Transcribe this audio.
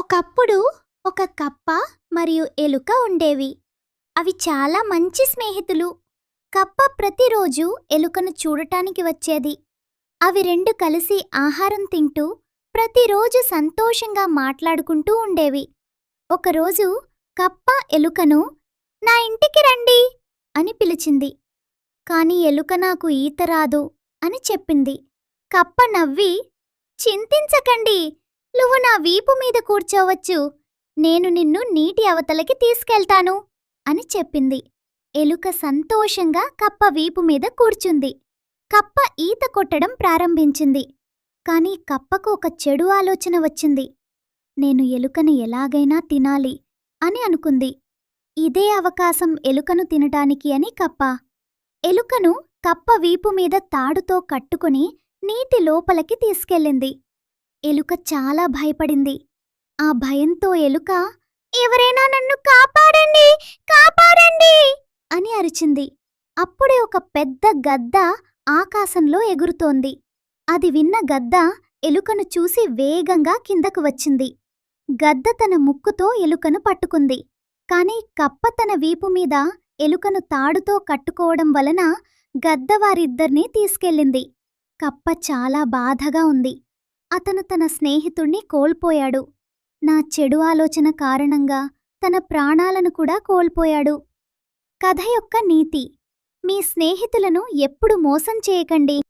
ఒకప్పుడు ఒక కప్ప మరియు ఎలుక ఉండేవి. అవి చాలా మంచి స్నేహితులు. కప్ప ప్రతిరోజు ఎలుకను చూడటానికి వచ్చేది. అవి రెండు కలిసి ఆహారం తింటూ ప్రతిరోజు సంతోషంగా మాట్లాడుకుంటూ ఉండేవి. ఒకరోజు కప్ప ఎలుకను నా ఇంటికి రండి అని పిలిచింది. కాని ఎలుక నాకు ఈత రాదు అని చెప్పింది. కప్ప నవ్వి చింతించకండి నువ్వు నా వీపు మీద కూర్చోవచ్చు. నేను నిన్ను నీటి అవతలకి తీసుకెళ్తాను అని చెప్పింది. ఎలుక సంతోషంగా కప్ప వీపు మీద కూర్చుంది. కప్ప ఈత కొట్టడం ప్రారంభించింది. కాని కప్పకు ఒక చెడు ఆలోచన వచ్చింది. నేను ఎలుకను ఎలాగైనా తినాలి అని అనుకుంది. ఇదే అవకాశం ఎలుకను తినటానికి అని కప్ప. ఎలుకను కప్ప వీపు మీద తాడుతో కట్టుకుని నీటి లోపలికి తీసుకెళ్ళింది. ఎలుక చాలా భయపడింది. ఆ భయంతో ఎలుక ఎవరైనా నన్ను కాపాడండి! కాపాడండి! అని అరిచింది. అప్పుడే ఒక పెద్ద గద్ద ఆకాశంలో ఎగురుతోంది. అది విన్న గద్ద ఎలుకను చూసి వేగంగా కిందకు వచ్చింది. గద్ద తన ముక్కుతో ఎలుకను పట్టుకుంది. కాని కప్ప తన వీపు మీద ఎలుకను తాడుతో కట్టుకోవడం వలన గద్ద వారిద్దర్నీ తీసుకెళ్ళింది. కప్ప చాలా బాధగా ఉంది. అతను తన స్నేహితుణ్ణి కోల్పోయాడు. నా చెడు ఆలోచన కారణంగా తన ప్రాణాలను కూడా కోల్పోయాడు. కథ యొక్క నీతి. మీ స్నేహితులను ఎప్పుడు మోసం చేయకండి.